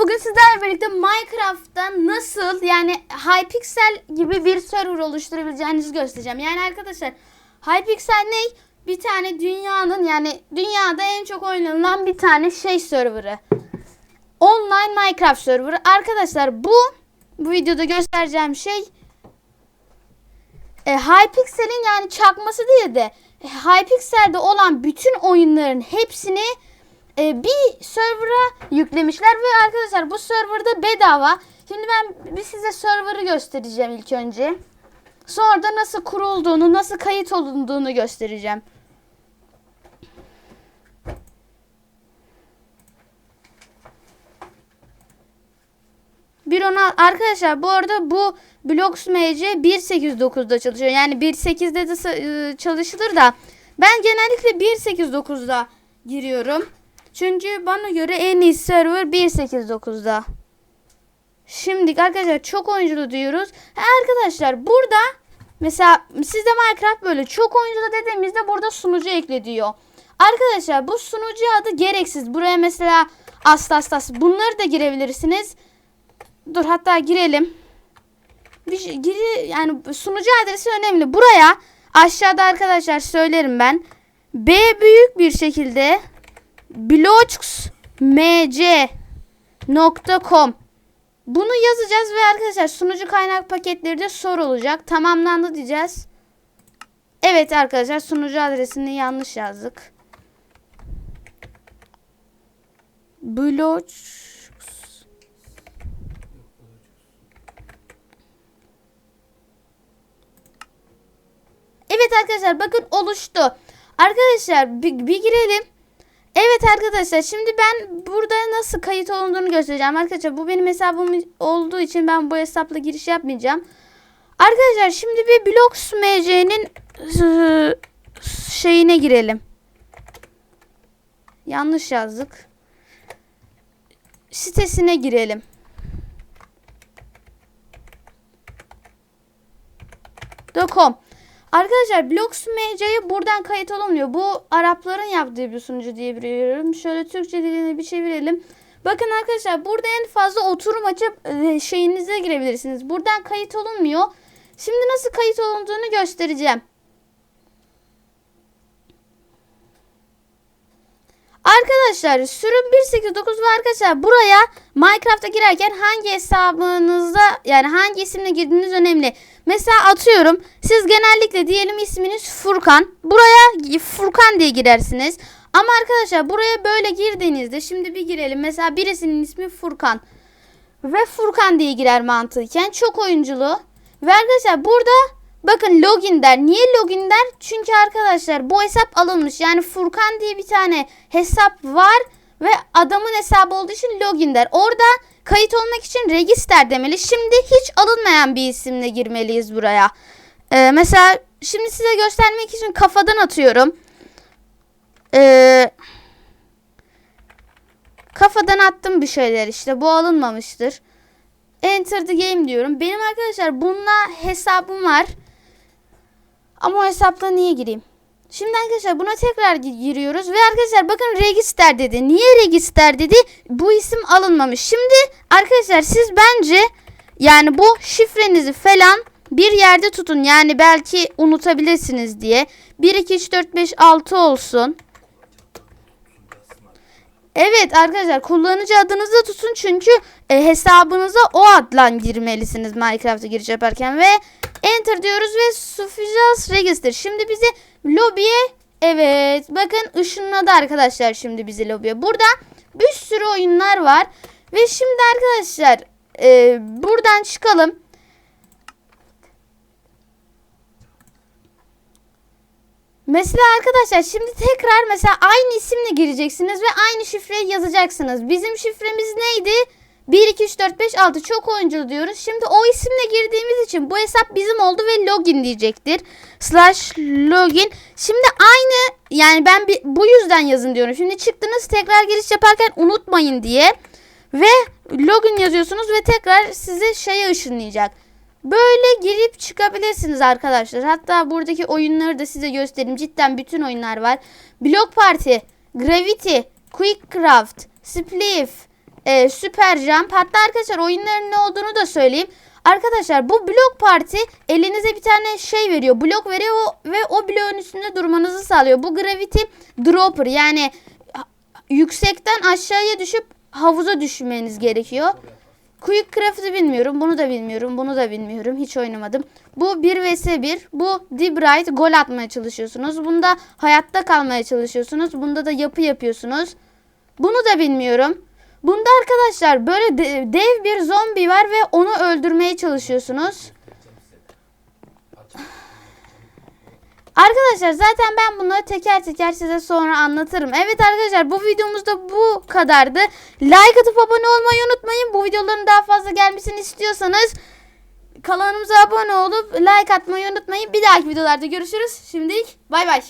bugün sizlerle birlikte Minecraft'ta nasıl yani Hypixel gibi bir server oluşturabileceğinizi göstereceğim. Yani arkadaşlar Hypixel ne? Bir tane dünyanın yani dünyada en çok oynanılan bir tane şey serverı. Online Minecraft serverı. Arkadaşlar bu bu videoda göstereceğim şey e, Hypixel'in yani çakması değil de e, Hypixel'de olan bütün oyunların hepsini e, bir server'a yüklemişler ve arkadaşlar bu serverda bedava. Şimdi ben bir size server'ı göstereceğim ilk önce. Sonra da nasıl kurulduğunu, nasıl kayıt olunduğunu göstereceğim. Bir ona arkadaşlar bu arada bu Blox MC 1.8.9'da çalışıyor. Yani 1.8'de de e, çalışılır da ben genellikle 1.8.9'da giriyorum. Çünkü bana göre en iyi server 1.8.9'da. Şimdi arkadaşlar çok oyunculu diyoruz. Ha, arkadaşlar burada mesela sizde Minecraft böyle çok oyunculu dediğimizde burada sunucu ekle diyor. Arkadaşlar bu sunucu adı gereksiz. Buraya mesela astas tas bunları da girebilirsiniz. Dur hatta girelim. Bir şey, giri yani sunucu adresi önemli. Buraya aşağıda arkadaşlar söylerim ben. B büyük bir şekilde blocksmc.com Bunu yazacağız ve arkadaşlar sunucu kaynak paketleri de soru olacak. Tamamlandı diyeceğiz. Evet arkadaşlar sunucu adresini yanlış yazdık. Blocks Evet arkadaşlar bakın oluştu. Arkadaşlar bir, bir girelim. Evet arkadaşlar şimdi ben burada nasıl kayıt olunduğunu göstereceğim. Arkadaşlar bu benim hesabım olduğu için ben bu hesapla giriş yapmayacağım. Arkadaşlar şimdi bir Blox MC'nin ıı, şeyine girelim. Yanlış yazdık. Sitesine girelim. .com Arkadaşlar Blox MC'ye buradan kayıt olunmuyor. Bu Arapların yaptığı bir sunucu diye biliyorum. Şöyle Türkçe diline bir çevirelim. Bakın arkadaşlar burada en fazla oturum açıp e, şeyinize girebilirsiniz. Buradan kayıt olunmuyor. Şimdi nasıl kayıt olunduğunu göstereceğim. Arkadaşlar sürüm 189 ve arkadaşlar buraya Minecraft'a girerken hangi hesabınızda yani hangi isimle girdiğiniz önemli. Mesela atıyorum siz genellikle diyelim isminiz Furkan. Buraya Furkan diye girersiniz. Ama arkadaşlar buraya böyle girdiğinizde şimdi bir girelim. Mesela birisinin ismi Furkan. Ve Furkan diye girer mantıken. Çok oyunculu. Ve arkadaşlar burada bakın login der. Niye login der? Çünkü arkadaşlar bu hesap alınmış. Yani Furkan diye bir tane hesap var. Ve adamın hesabı olduğu için login der. Orada kayıt olmak için register demeli. Şimdi hiç alınmayan bir isimle girmeliyiz buraya. Ee, mesela şimdi size göstermek için kafadan atıyorum. Ee, kafadan attım bir şeyler işte. Bu alınmamıştır. Enter the game diyorum. Benim arkadaşlar bununla hesabım var. Ama o hesapla niye gireyim? Şimdi arkadaşlar buna tekrar gi- giriyoruz ve arkadaşlar bakın register dedi. Niye register dedi? Bu isim alınmamış. Şimdi arkadaşlar siz bence yani bu şifrenizi falan bir yerde tutun. Yani belki unutabilirsiniz diye. 1 2 3 4 5 6 olsun. Evet arkadaşlar kullanıcı adınızı tutun çünkü e, hesabınıza o adla girmelisiniz Minecraft'a giriş yaparken ve enter diyoruz ve suffixes register. Şimdi bizi lobiye evet bakın ışınladı arkadaşlar şimdi bizi lobiye. Burada bir sürü oyunlar var ve şimdi arkadaşlar e, buradan çıkalım. Mesela arkadaşlar şimdi tekrar mesela aynı isimle gireceksiniz ve aynı şifreyi yazacaksınız. Bizim şifremiz neydi? 1, 2, 3, 4, 5, 6 çok oyunculu diyoruz. Şimdi o isimle girdiğimiz için bu hesap bizim oldu ve login diyecektir. Slash login. Şimdi aynı yani ben bir, bu yüzden yazın diyorum. Şimdi çıktınız tekrar giriş yaparken unutmayın diye. Ve login yazıyorsunuz ve tekrar sizi şeye ışınlayacak. Böyle girip çıkabilirsiniz arkadaşlar. Hatta buradaki oyunları da size göstereyim. Cidden bütün oyunlar var. Block Party, Gravity, Quick Craft, Spliff, e, süper jump. Hatta arkadaşlar oyunların ne olduğunu da söyleyeyim. Arkadaşlar bu blok parti elinize bir tane şey veriyor. Blok veriyor o- ve o bloğun üstünde durmanızı sağlıyor. Bu gravity dropper yani yüksekten aşağıya düşüp havuza düşmeniz gerekiyor. Quick Craft'ı bilmiyorum. Bunu da bilmiyorum. Bunu da bilmiyorum. Hiç oynamadım. Bu 1 vs 1. Bu Deep Right. Gol atmaya çalışıyorsunuz. Bunda hayatta kalmaya çalışıyorsunuz. Bunda da yapı yapıyorsunuz. Bunu da bilmiyorum. Bunda arkadaşlar böyle de- dev bir zombi var ve onu öldürmeye çalışıyorsunuz. Arkadaşlar zaten ben bunları teker teker size sonra anlatırım. Evet arkadaşlar bu videomuzda bu kadardı. Like atıp abone olmayı unutmayın. Bu videoların daha fazla gelmesini istiyorsanız kanalımıza abone olup like atmayı unutmayın. Bir dahaki videolarda görüşürüz. Şimdilik bay bay.